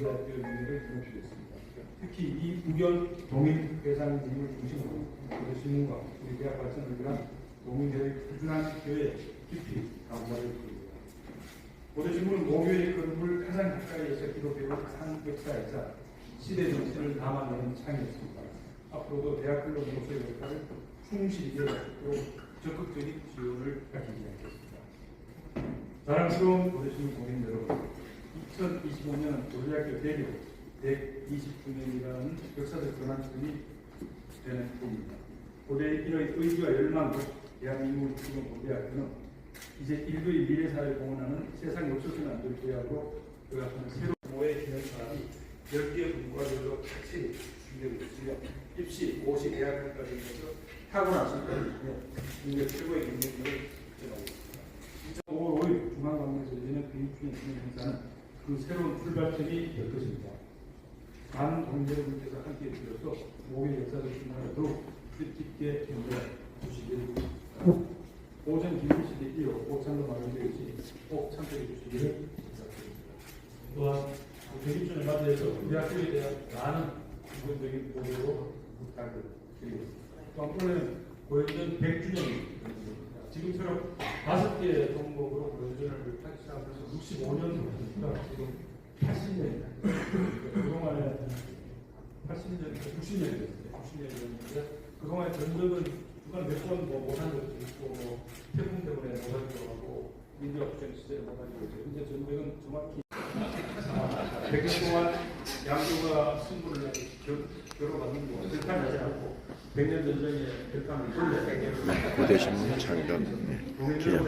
고등학교 인물을 기록했습니다. 특히 이 우견 동인 회장님을 중심으로 고대 신문과 우리 대학 발전을 위한 동인들의 꾸준한 지표에 깊이 감사를 드립니다. 고대 신문은 모교의 그룹을 가장 가까이에서 기록해온 한 역사이자 시대 정신을 담아내는 창이었습니다. 앞으로도 대학 클럽으로서의 역할을 충실히 이어가고 적극적인 지원을 하기 위하겠습니다. 자랑스러운 고대신문 국민 여러분, 2025년 고대학교 대교 120주년이라는 역사적 전환점이 되는 해입니다. 고대인의 의지와 열망으로 대한민국을 지금 고대학교는 이제 인류의 미래사를 공헌하는 세상 없어서는 안 될 대학으로 요약하는 새로운 모의 기념 사람이 10개의 분과별로 같이 준비되고 있으며 입시, 고시, 대학교까지 해서 타고난 성과를 인류 최고의 경쟁력을 제공하고 있습니다. 5월 5일 중앙관에서 열리는 비인중의 기념 행사는 그 새로운 출발점이 될 것입니다. 많은 동료분께서 함께 들어서 목의 순간을 더욱 뜻깊게 견뎌 주시길. 오전 기술실에 이어 오찬도 마련되어 있으니 꼭 참석해 주시기를 부탁드립니다. 또한 100주년을 맞이해서 우리 학교에 대한 많은 기본적인 보도로 부탁을 드리겠습니다. 또한 올해는 고연전 100주년입니다. 지금처럼 다섯 개의 종목으로 하기 시작해서 65년이니까 지금 80년입니다. 그동안에 80년, 90년이 됐어요. 90년이 됐는데 그동안에 전적은 중간 몇번뭐 못한 것도 있고 뭐 태풍 때문에 못하기도 하고 민주화 국정 시절에 못하기도 했죠. 근데 전적은 정확히 100년 동안 양조가 승부를 내서 결혼받는 거 결단을 하지 않고 100년 전쟁에 결단을 돌려 고대신문 창단 기념